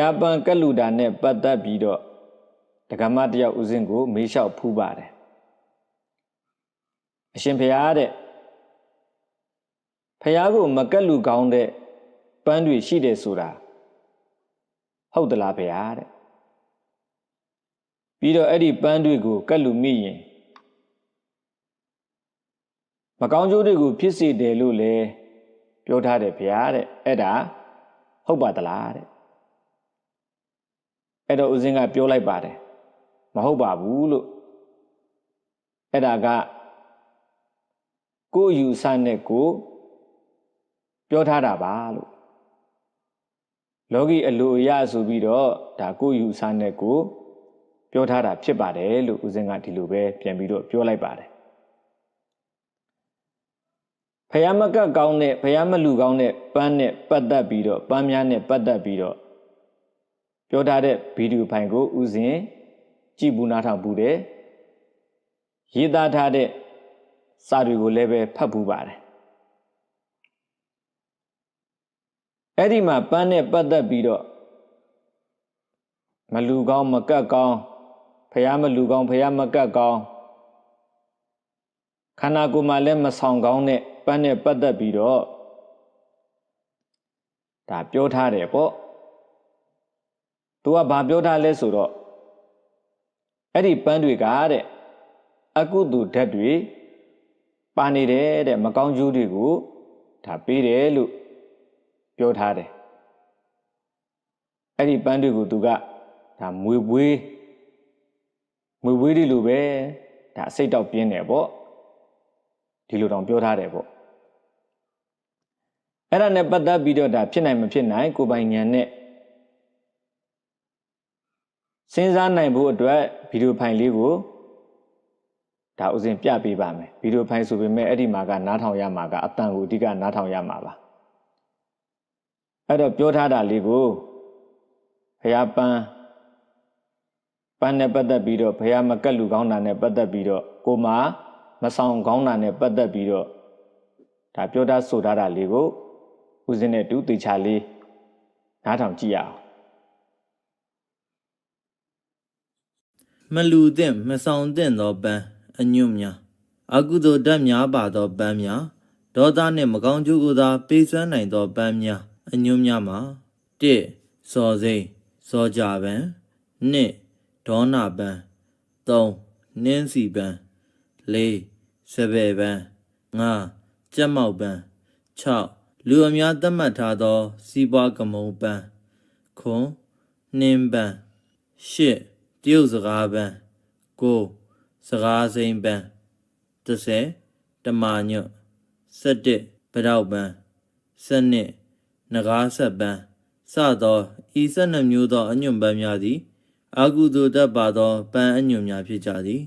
ះပန်းကက်လူတာနဲ့ပတ်သက်ပြီးတော့ဒကမတယောက်ဦးစင်းကိုမေးလျှောက်ဖူးပါတယ်အရှင်ဖះတဲ့ဖះကိုမကက်လူကောင်းတဲ့ပန်းတွေရှိတယ်ဆိုတာဟုတ်သလားဖះတဲ့ပြီးတော့အဲ့ဒီပန်းတွေကိုကက်လူမိရင်မကောင်းကျိုးတွေကိုဖြစ်စေတယ်လို့လည်းပြောထားတယ်ဖះတဲ့အဲ့ဒါဟုတ်ပါသလားတဲ့ အဲ့တော့ဦးစင်းကပြောလိုက်ပါတယ်မဟုတ်ပါဘူးလို့အဲ့ဒါကကိုယ်ယူဆနဲ့ကိုပြောထားတာပါလို့လောကီအလိုအရဆိုပြီးတော့ဒါကိုယ်ယူဆနဲ့ကိုပြောထားတာဖြစ်ပါတယ်လို့ဦးစင်းကဒီလိုပဲပြန်ပြီးတော့ပြောလိုက်ပါတယ်ဖယားမကတ်ကောင်းတဲ့ဖယားမလူကောင်းတဲ့ပန်းနဲ့ပတ်သက်ပြီးတော့ပန်းများနဲ့ပတ်သက်ပြီးတော့ ပြောထားတဲ့ဗီဒီယိုဖိုင်ကိုဥစဉ်ကြည့်ဘူးနားထောင်ဘူးတယ်ရေးသားထားတဲ့စာတွေကိုလည်းပဲဖတ်ဘူးပါတယ်အဲ့ဒီမှာပန်းနဲ့ပတ်သက်ပြီးတော့မလူကောင်းမကတ်ကောင်းဖះမလူကောင်းဖះမကတ်ကောင်းခန္ဓာကိုယ်မှာလည်းမဆောင်ကောင်းတဲ့ပန်းနဲ့ပတ်သက်ပြီးတော့ဒါပြောထားတယ်ပေါ့ သူကဘာပြောထားလဲဆိုတော့အဲ့ဒီပန်းတွေကတဲ့အကုသိုလ်ဓာတ်တွေပါနေတယ်တဲ့မကောင်းကျိုးတွေကိုဒါပေးတယ်လို့ပြောထားတယ်အဲ့ဒီပန်းတွေကိုသူကဒါမွေပွေးမွေပွေးတွေလိုပဲဒါအစိတ်တောက်ပြင်းတယ်ပေါ့ဒီလိုတောင်ပြောထားတယ်ပေါ့အဲ့ဒါနဲ့ပတ်သက်ပြီးတော့ဒါဖြစ်နိုင်မဖြစ်နိုင်ကိုပိုင်ဉာဏ်နဲ့ စဉ်းစားနိုင်ဖို့အတွက်ဗီဒီယိုဖိုင်လေးကိုဒါဥစဉ်ပြပေးပါမယ်ဗီဒီယိုဖိုင်ဆိုပေမဲ့အဲ့ဒီမှာကနားထောင်ရမှာကအတန်ကိုအဓိကနားထောင်ရမှာပါအဲ့တော့ပြောထားတာလေးကိုဖះပန်းပန်းနဲ့ပတ်သက်ပြီးတော့ဖះမကက်လူကောင်းတာနဲ့ပတ်သက်ပြီးတော့ကိုမမဆောင်ကောင်းတာနဲ့ပတ်သက်ပြီးတော့ဒါပြောတာဆိုထားတာလေးကိုဦးစင်းနဲ့တူတေချာလေးနားထောင်ကြည့်ရအောင် မလူသင့်မဆောင်သင့်သောပန်းအညွန့်များအကုသိုလ်ဓာတ်များပါသောပန်းများဒေါသနှင့်မကောင်းကျိုးကိုသာပေးစွမ်းနိုင်သောပန်းများအညွန့်များမှာ၁စော်စိမ့်စောကြပန်း၂ဒေါနာပန်း၃နင်းစီပန်း၄စပယ်ပန်း၅ကြက်မောက်ပန်း၆လူအများသတ်မှတ်ထားသော စီးပွားကမုံပန်းခွန်နှင်းပန်း၈ တရုတ်စကားပန်း၉စကားစိမ့်ပန်း30တမာညွတ်17ပရောက်ပန်း12နဂါးဆက်ပန်းစသောဤ12မျိုးသောအညွန့်ပန်းများသည်အာကုသိုလ်တတ်ပါသောပန်းအညွန့်များဖြစ်ကြသည်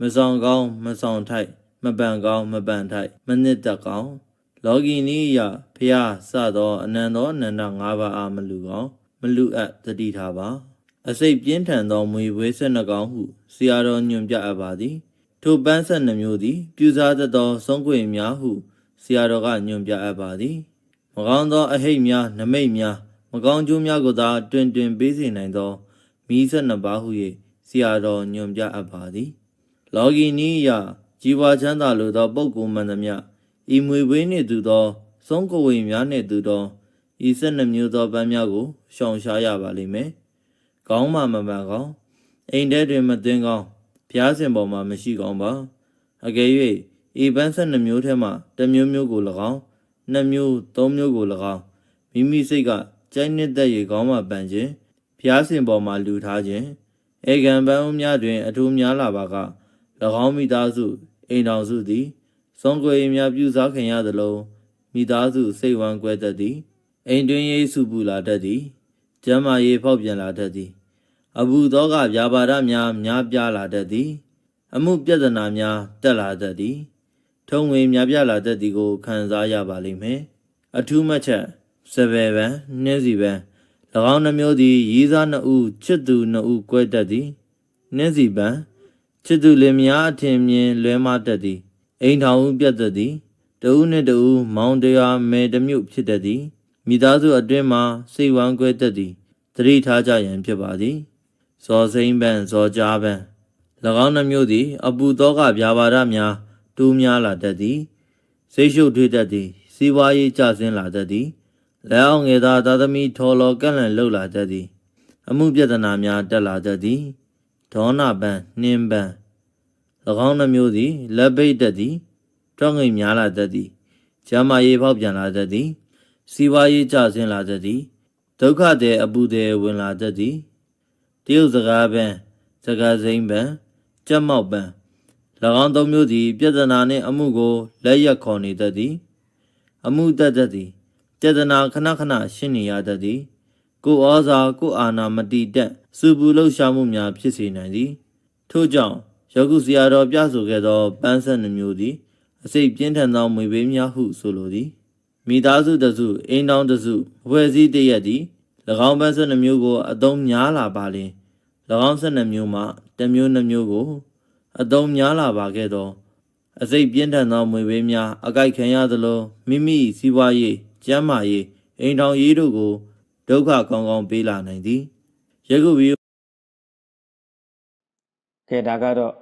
မဆောင်ကောင်းမဆောင်ထိုက်မပန်ကောင်းမပန်ထိုက်မနစ်သက်ကောင်းလောကီနီယဖျားစသောအနန္တောအနန္တ၅ပါးအားမလူကောင်းမလူအပ်တတိထားပါ အစိတ်ပြင်းထန်သောမွေဝဲဆက်နှကောင်ဟုဆရာတော်ညွှန်ပြအပ်ပါသည်ထိုပန်းဆက်နှမျိုးသည် ပြူစားသည့်သောဆုံးခွေများဟုဆရာတော်ကညွှန်ပြအပ်ပါသည်မကောင်းသောအဟိတ်များနမိတ်များမကောင်းကျိုးများကိုသာတွင်တွင်ပေးစေနိုင်သောမီးဆက်နှစ်ပါးဟု၍ဆရာတော်ညွှန်ပြအပ်ပါသည်လောကီနီးယជីវချမ်းသာလိုသောပုဂ္ဂိုလ်မှန်သမျှဤမွေဝေးနှင့်တူသောဆုံးကိုယ်ဝေများနှင့်တူသောဤဆက်နှမျိုးသောပန်းများကိုရှောင်ရှားရပါလိမ့်မယ်။ ကောင်းမှမမှန်ကောင်းအိမ်ထဲတွင်မသွင်းကောင်းဖျားစင်ပေါ်မှာမရှိကောင်းပါအကယ်၍ဤပန်းဆက်နှမျိုးထဲမှတစ်မျိုးမျိုးကို၎င်းနှစ်မျိုးသုံးမျိုးကို၎င်းမိမိစိတ်ကကြိုက်နှစ်သက်ရကောင်းမှပန်ခြင်းဖျားစင်ပေါ်မှာလူထားခြင်းဧကံပန်းဦးများတွင်အထူးများလာပါက၎င်းမိသားစုအိမ်တော်စုသည်ဆုံးကွယ်များပြုစားခင်ရသလိုမိသားစုစိတ်ဝမ်းကွဲတတ်သည်အိမ်တွင်ရေးစုပူလာတတ်သည်ကျမ်းမာရေးဖောက်ပြန်လာတတ်သည် အဘူသောကဗျာပါဒများများပြားလာတတ်သည် အမှုပြဿနာများတက်လာတတ်သည် ထုံငွေများပြားလာတတ်သည်ကိုခံစားရပါလိမ့်မယ်အထူးမှတ်ချက်စပယ်ပန်နှင်းစီပန်၎င်းနှမျိုးသည်ရီးစားနှစ်ဦးချစ်သူနှစ်ဦးကွဲတတ်သည်နှင်းစီပန်ချစ်သူလင်မယားအထင်မြင်လွဲမတတ်သည်အိမ်ထောင်ဦးပြတ်တတ်သည်တဦးနှင့်တဦးမောင်တရားမဲတစ်မြုပ်ဖြစ်တတ်သည်မိသားစုအတွင်းမှာစိတ်ဝမ်းကွဲတတ်သည်တသတိထားကြရန်ဖြစ်ပါသည် ဇောစိမ့်ပန်ဇောကြားပန်၎င်းနှမျိုးသည် အပူသောကဗျာပါဒများတိုးများလာတတ်သည်စိတ်ရှုပ်ထွေးတတ်သည်စီးပွားရေးကျဆင်းလာတတ်သည်လက်အောင်ငယ်သားသာသမီထော်လော်ကန့်လန့်လှုပ်လာတတ်သည် အမှုပြဿနာများတက်လာတတ်သည်ဒေါနပန်နှင်းပန်၎င်းနှမျိုးသည်လက်ပိတ်တတ်သည်တွန့်ငိမ်များလာတတ်သည်ကျမ်းမာရေးပေါက်ပြန်လာတတ်သည်စီးပွားရေးကျဆင်းလာတတ်သည်ဒုက္ခတဲ့အပူတဲ့ဝင်လာတတ်သည် တရုတ်စကားပန်စကားစိမ့်ပန်ကြက်မောက်ပန်၎င်းသုံးမျိုးသည်ပြဿနာနှင့်အမှုကိုလက်ရက်ခေါ်နေတတ်သည် အမှုတတ်တတ်သည်ပြဿနာခဏခဏရှင်းနေရတတ်သည် ကိုယ်ဩဇာကိုယ်အာဏာမတိတက်စူပူလှုပ်ရှားမှုများဖြစ်စေနိုင်သည် ထို့ကြောင့်ယောဂုဆရာတော်ပြဆိုခဲ့သောပန်းဆက်နှမျိုးသည်အစိတ်ပြင်းထန်သောမွေပေးများဟုဆိုလိုသည်မိသားစုတစုအိမ်တောင်တစုအဖွဲ့အစည်းတရက်သည်၎င်းပန်းဆက်နှမျိုးကိုအသုံးများလာပါလျင်၎ င်းဆက်နှမျိုးမှတစ်မျိုးနှမျိုးကို အသုံးများလာပါခဲ့သောအစိတ်ပြင်းထန်သောမွေပေးများအကြိုက်ခံရသလိုမိမိစီးပွားရေးကျန်းမာရေးအိမ်ထောင်ရေးတို့ကိုဒုက္ခကောင်းကောင်းပေးလာနိုင်သည်ယခုဗီဒီယိုကဲဒါကတော့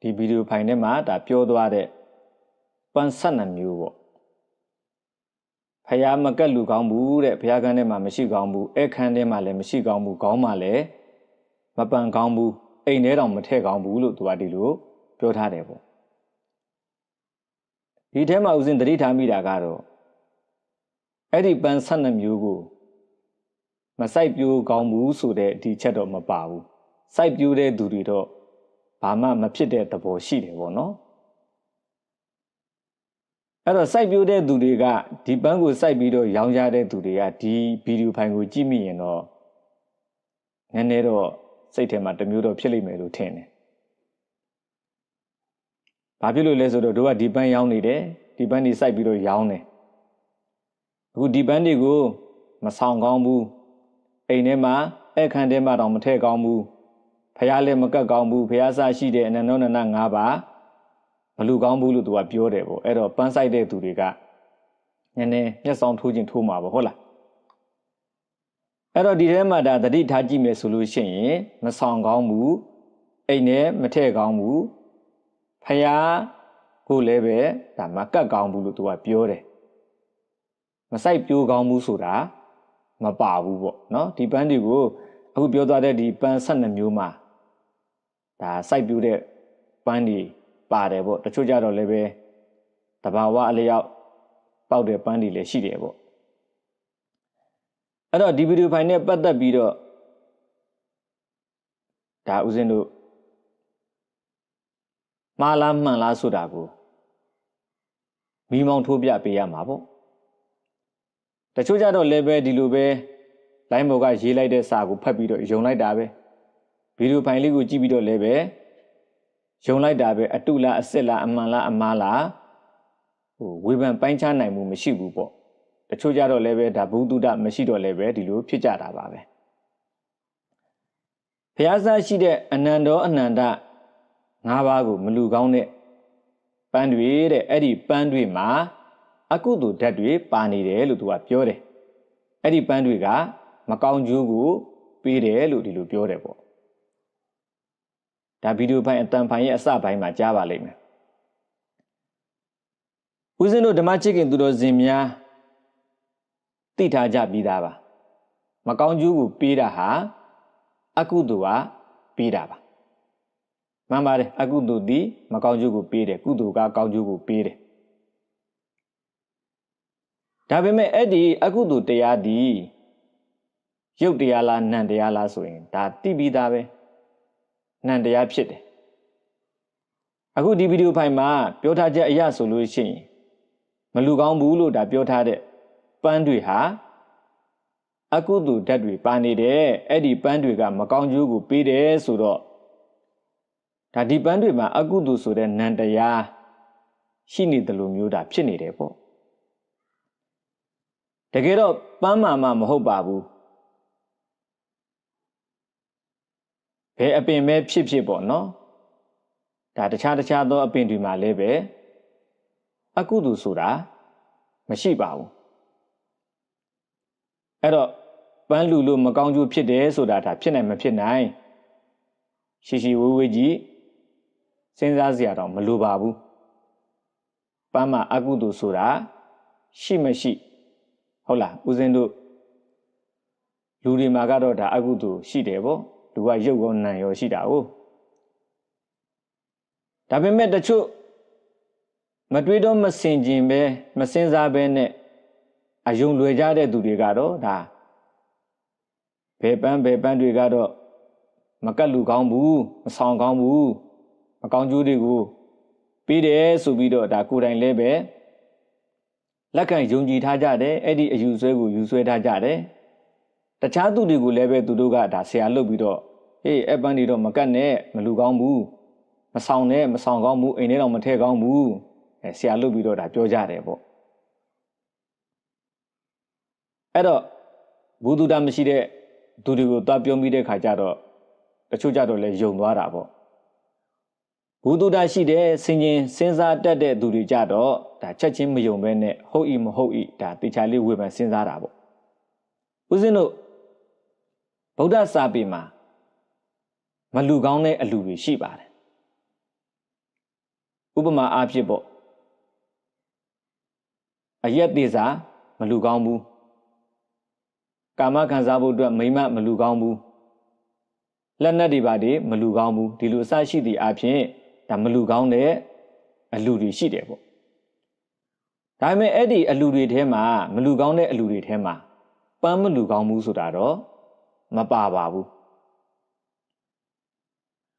ဒီဗီဒီယိုဖိုင်ထဲမှာဒါပြောသွားတဲ့ပန်းဆက်နှမျိုးပေါ့ဖះမကက်လူကောင်းဘူးတဲ့ဖះခန်းထဲမှာမရှိကောင်းဘူးအဲခန်းထဲမှာလည်းမရှိကောင်းဘူးခေါင်းမှာလည်း မပန်ကောင်းဘူးအိမ်ထဲတောင်မထည့်ကောင်းဘူးလို့သူကဒီလိုပြောထားတယ်ပေါ့ဒီထဲမှာဦးစင်သတိထားမိတာကတော့အဲ့ဒီပန်းဆက်နှမျိုးကိုမဆိုင်ပြိုးကောင်းဘူးဆိုတဲ့ဒီချက်တော့မပါဘူးစိုက်ပြိုးတဲ့သူတွေတော့ဘာမှမဖြစ်တဲ့သဘောရှိတယ်ပေါ့နော်အဲ့တော့စိုက်ပြိုးတဲ့သူတွေကဒီပန်းကိုစိုက်ပြီးတော့ရောင်းကြတဲ့သူတွေကဒီဗီဒီယိုဖိုင်ကိုကြည့်မိရင်တော့နည်းနည်းတော့ စိတ်ထဲမှာတမျိုးတော့ဖြစ်လိမ့်မယ်လို့ထင်တယ်ဘာဖြစ်လို့လဲဆိုတော့တို့ကဒီပန်းရောင်းနေတယ်ဒီပန်းတွေစိုက်ပြီးတော့ရောင်းတယ်အခုဒီပန်းတွေကိုမဆောင်ကောင်းဘူးအိမ်ထဲမှာအခန်းထဲမှာတော့မထည့်ကောင်းဘူးဖះလည်းမကတ်ကောင်းဘူးဖះစားရှိတဲ့အနန္တောနန္ဒ၅ပါးမလူကောင်းဘူးလို့သူကပြောတယ်ပေါ့အဲ့တော့ပန်းဆိုင်တဲ့သူတွေကနည်းနည်းမျက်စောင်းထိုးခြင်းထိုးမှာပေါ့ဟုတ်လား အဲ့တော့ဒီထဲမှာဒါတတိထားကြည့်မယ်ဆိုလို့ရှိရင်မဆောင်ကောင်းဘူးအိမ်နဲ့မထည့်ကောင်းဘူးဖះကိုလည်းပဲဒါမကတ်ကောင်းဘူးလို့သူကပြောတယ်မဆိုင်ပြိုးကောင်းဘူးဆိုတာမပါဘူးပေါ့နော်ဒီပန်းတွေကိုအခုပြောသွားတဲ့ဒီပန်း12မျိုးမှာဒါစိုက်ပြူတဲ့ပန်းတွေပါတယ်ပေါ့တချို့ကြတော့လည်းပဲတဘာဝအလျောက်ပေါက်တဲ့ပန်းတွေလည်းရှိတယ်ပေါ့ အဲ့တော့ဒီဗီဒီယိုဖိုင်နဲ့ပတ်သက်ပြီးတော့ဒါဦးဇင်းတို့မှားလားမှန်လားဆိုတာကိုမိမောင်းထိုးပြပေးရမှာပေါ့တချို့ကြတော့လည်းပဲဒီလိုပဲလိုင်းဘော်ကရေးလိုက်တဲ့စာကိုဖတ်ပြီးတော့ယုံလိုက်တာပဲဗီဒီယိုဖိုင်လေးကိုကြည့်ပြီးတော့လည်းပဲယုံလိုက်တာပဲအတုလားအစစ်လားအမှန်လားအမှားလားဟိုဝေဖန်ပိုင်းခြားနိုင်မှုမရှိဘူးပေါ့ တချို့ကြတော့လည်းပဲဒါဘုဒ္ဓမရှိတော့လည်းပဲဒီလိုဖြစ်ကြတာပါပဲဘုရားစားရှိတဲ့အနန္တောအနန္တ၅ပါးကို မလူကောင်းတဲ့ပန်းတွေတဲ့အဲ့ဒီပန်းတွေမှာအကုသိုလ်ဓာတ်တွေပါနေတယ်လို့သူကပြောတယ်အဲ့ဒီပန်းတွေက မကောင်းကျိုးကိုပေးတယ်လို့ဒီလိုပြောတယ်ပေါ့ဒါဗီဒီယိုဖိုင်အတန်ဖိုင်ရဲ့အစပိုင်းမှာကြားပါလိမ့်မယ်ဦးဇင်းတို့ဓမ္မချစ်ခင်သူတော်စင်များ သိထားကြပြီးသားပါမကောင်းကျိုးကိုပေးတာဟာအကုသိုလ်ကပေးတာပါမှန်ပါတယ်အကုသိုလ်ဒီမကောင်းကျိုးကိုပေးတယ်ကုသိုလ်ကကောင်းကျိုးကိုပေးတယ်ဒါပေမဲ့အဲ့ဒီအကုသိုလ်တရားဒီရုပ်တရားလားနံတရားလားဆိုရင်ဒါသိပြီးသားပဲနံတရားဖြစ်တယ်အခုဒီဗီဒီယိုဖိုင်မှာပြောထားချက်အရဆိုလို့ရှိရင်မလူကောင်းဘူးလို့ဒါပြောထားတဲ့ ပန်းတွေဟာအကုသိုလ်ဓာတ်တွေပါနေတယ်အဲ့ဒီပန်းတွေကမကောင်းကျိုးကိုပေးတယ်ဆိုတော့ဒါဒီပန်းတွေမှာအကုသိုလ်ဆိုတဲ့နံတရားရှိနေတယ်လို့မျိုးတာဖြစ်နေတယ်ပေါ့တကယ်တော့ပန်းမာမှမဟုတ်ပါဘူးဘယ်အပင်ပဲဖြစ်ဖြစ်ပေါ့နော်ဒါတခြားတခြားသောအပင်တွေမှာလည်းပဲအကုသိုလ်ဆိုတာမရှိပါဘူး အဲ့တော့ပန်းလူလို့မကောင်းကျိုးဖြစ်တယ်ဆိုတာဒါဖြစ်နိုင်မဖြစ်နိုင်ရှိရှိဝေးဝေးကြီးစဉ်းစားစရာတော့မလိုပါဘူးပန်းမှာအကုသိုလ်ဆိုတာရှိမရှိဟုတ်လားဦးဇင်းတို့လူတွေမှာကတော့ဒါအကုသိုလ်ရှိတယ်ပေါ့လူကရုပ်ရောနာမ်ရောရှိတာကိုဒါပေမဲ့တချို့မတွေးတော့မစင်ကျင်ပဲမစင်စားပဲနဲ့ အယုံလွယ်ကြတဲ့သူတွေကတော့ဒါဘယ်ပန်းဘယ်ပန်းတွေကတော့မကတ်လူကောင်းဘူးမဆောင်ကောင်းဘူးမကောင်းကျိုးတွေကိုပြီးတယ်ဆိုပြီးတော့ဒါကိုယ်တိုင်လည်းပဲလက်ခံယုံကြည်ထားကြတယ်အဲ့ဒီအယူဆွဲကိုယူဆွဲထားကြတယ်တခြားသူတွေကိုလည်းပဲသူတို့ကဒါဆရာလုပ်ပြီးတော့ဟေးအပန်းတွေတော့မကတ်နဲ့မလူကောင်းဘူးမဆောင်နဲ့မဆောင်ကောင်းဘူးအိမ်ထဲတော့မထဲကောင်းဘူးအဲဆရာလုပ်ပြီးတော့ဒါပြောကြတယ်ပေါ့ အဲ့တော့ဘုဒ္ဓတာမရှိတဲ့သူတွေကိုသွားပြောပြီးတဲ့ခါကျတော့တချို့ကြတော့လည်းယုံသွားတာပေါ့ဘုဒ္ဓတာရှိတဲ့စင်ချင်းစဉ်းစားတတ်တဲ့သူတွေကြတော့ဒါချက်ချင်းမယုံပဲနဲ့ဟုတ်ဤမဟုတ်ဤဒါတေချာလေးဝေဖန်စဉ်းစားတာပေါ့ဦးဇင်းတို့ဗုဒ္ဓစာပေမှာမလူကောင်းတဲ့အလူတွေရှိပါတယ်ဥပမာအားဖြင့်ပေါ့အယက်သေးစာမလူကောင်းဘူး ကာမခံစားဖို့အတွက်မိမမလူကောင်းဘူးလက်နက်တွေပါတွေမလူကောင်းဘူးဒီလိုအစရှိသည့်အဖြစ်ဒါမလူကောင်းတဲ့အလူတွေရှိတယ်ပေါ့ဒါပေမဲ့အဲ့ဒီအလူတွေထဲမှာမလူကောင်းတဲ့အလူတွေထဲမှာပန်းမလူကောင်းဘူးဆိုတာတော့မပါပါဘူး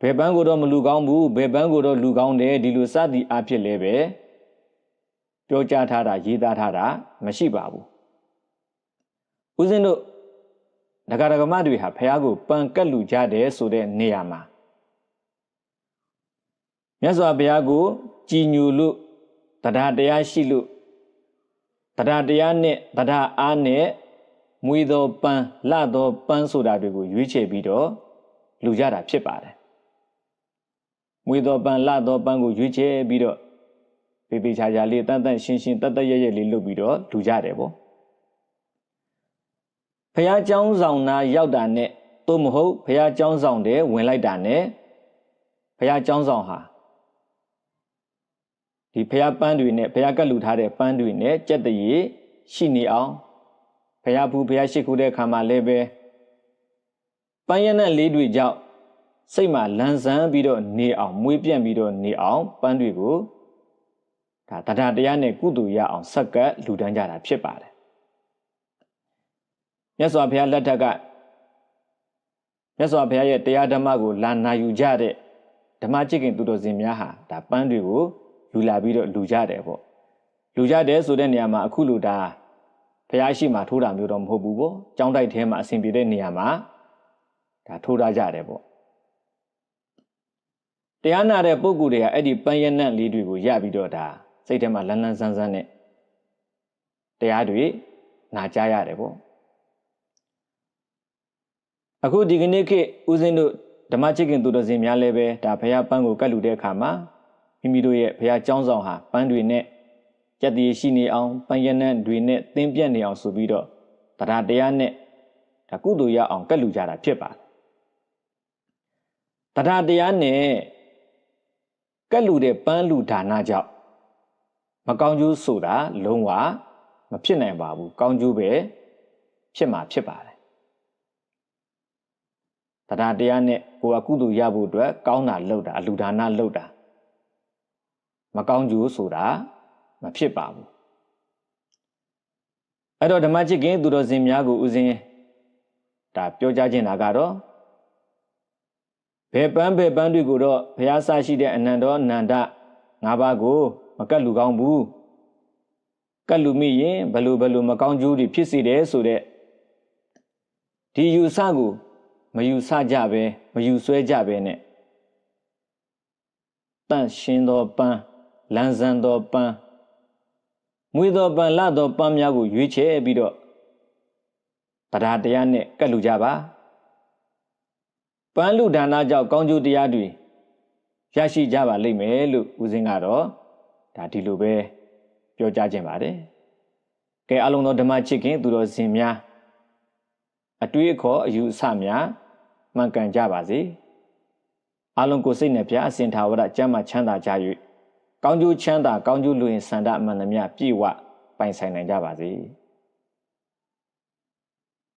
ဘယ်ပန်းကိုတော့မလူကောင်းဘူးဘယ်ပန်းကိုတော့လူကောင်းတယ်ဒီလိုစသည်အဖြစ်လဲပဲပြောကြားထားတာရေးသားထားတာမရှိပါဘူး ဦးဇင်းတို့ဒကာဒကမတွေဟာဖះကိုပန်ကက်လူကြတယ်ဆိုတဲ့နေရာမှာမြတ်စွာဘုရားကိုကြည်ညိုလို့တရားတရားရှိလို့တရားတရားနဲ့တရားအားနဲ့မွေသောပန်းလှသောပန်းဆိုတာတွေကိုရွေးချယ်ပြီးတော့လူကြတာဖြစ်ပါတယ်မွေသောပန်းလှသောပန်းကိုရွေးချယ်ပြီးတော့ပေပေချာချာလေးတန်တန်ရှင်းရှင်းတတ်တတ်ရရလေးလုပ်ပြီးတော့လူကြတယ်ပေါ့ ဖះเจ้าဆောင်နာရောက်တာနဲ့သို့မဟုတ်ဖះเจ้าဆောင်တဲ့ဝင်လိုက်တာနဲ့ဖះเจ้าဆောင်ဟာဒီဖះပန်းတွေနဲ့ဖះကတ်လူထားတဲ့ပန်းတွေနဲ့ကြက်တရေရှိနေအောင်ဖះဘူးဖះရှိခိုးတဲ့ခါမှာလည်းပဲပန်းရနက်လေးတွေကြောင့်စိတ်မှာလန်းဆန်းပြီးတော့နေအောင်မွေးပြန့်ပြီးတော့နေအောင်ပန်းတွေကိုဒါတရားတရားနဲ့ကုသိုလ်ရအောင်ဆက်ကပ်လူတန်းကြတာဖြစ်ပါတယ် မြတ်စွာဘုရားလက်ထက်ကမြတ်စွာဘုရားရဲ့တရားဓမ္မကိုလာနာယူကြတဲ့ဓမ္မจิตခင်သူတော်စင်များဟာဒါပန်းတွေကိုယူလာပြီးတော့လူကြတယ်ပေါ့လူကြတယ်ဆိုတဲ့နေရာမှာအခုလူဒါဘုရားရှိမှထိုးတာမျိုးတော့မဟုတ်ဘူးပေါ့ကျောင်းတိုက်ထဲမှာအစဉ်ပြေတဲ့နေရာမှာဒါထိုးထားကြတယ်ပေါ့တရားနာတဲ့ပုဂ္ဂိုလ်တွေကအဲ့ဒီပန်းရနံ့လေးတွေကိုရပြီးတော့ဒါစိတ်ထဲမှာလန်းလန်းဆန်းဆန်းနဲ့တရားတွေနာကြားရတယ်ပေါ့ အခုဒီကနေ့ခေတ်ဦးဇင်းတို့ဓမ္မချစ်ခင်သူတော်စင်များလည်းပဲဒါဘုရားပန်းကိုကတ်လူတဲ့အခါမှာမိမိတို့ရဲ့ဘုရားကျောင်းဆောင်ဟာပန်းတွေနဲ့ကြက်တည်ရှိနေအောင်ပန်းရနံ့တွေနဲ့သင်ပြတ်နေအောင်ဆိုပြီးတော့တရားတရားနဲ့ဒါကုသိုလ်ရအောင်ကတ်လူကြတာဖြစ်ပါတယ်တရားတရားနဲ့ကတ်လူတဲ့ပန်းလူဒါနကြောင့်မကောင်းကျိုးဆိုတာလုံးဝမဖြစ်နိုင်ပါဘူးကောင်းကျိုးပဲဖြစ်မှာဖြစ်ပါတယ် တရားတရားနဲ့ကိုယ်ကကုသိုလ်ရဖို့အတွက်ကောင်းတာလုပ်တာအလူဒါနလုပ်တာမကောင်းကျိုးဆိုတာမဖြစ်ပါဘူးအဲ့တော့ဓမ္မချစ်ခင်သူတော်စင်များကိုဥစဉ်ဒါပြောကြားခြင်းတာကတော့ဘယ်ပန်းဘယ်ပန်းတွေကိုတော့ဘုရားဆရှိတဲ့အနန္တောအနန္တ၅ပါးကိုမကတ်လူကောင်းဘူးကတ်လူမိရင်ဘလို့ဘလို့မကောင်းကျိုးတွေဖြစ်စေတယ်ဆိုတဲ့ဒီယူဆကို မယူဆကြပဲမယူဆွဲကြပဲနဲ့တန့်ရှင်းသောပန်းလန်းဆန်းသောပန်းမွေသောပန်းလသောပန်းများကိုရွေးချယ်ပြီးတော့တရားတရားနဲ့ကတ်လူကြပါပန်းလူဒါနကြောင့်ကောင်းကျိုးတရားတွေရရှိကြပါလိမ့်မယ်လို့ဦးစင်းကတော့ဒါဒီလိုပဲပြောကြားခြင်းပါတယ်ကဲအလုံးသောဓမ္မချစ်ခင်သူတော်စင်များအတွေးအခေါ်အယူအဆများ မှန်ကန်ကြပါစေအလုံးကိုစိတ်နှပြအစဉ်သာဝရကျမ်းမှချမ်းသာကြ၍ကောင်းကျိုးချမ်းသာကောင်းကျိုးလူရင်ဆန္ဒအမှန်သမျှပြည့်ဝပိုင်ဆိုင်နိုင်ကြပါစေ။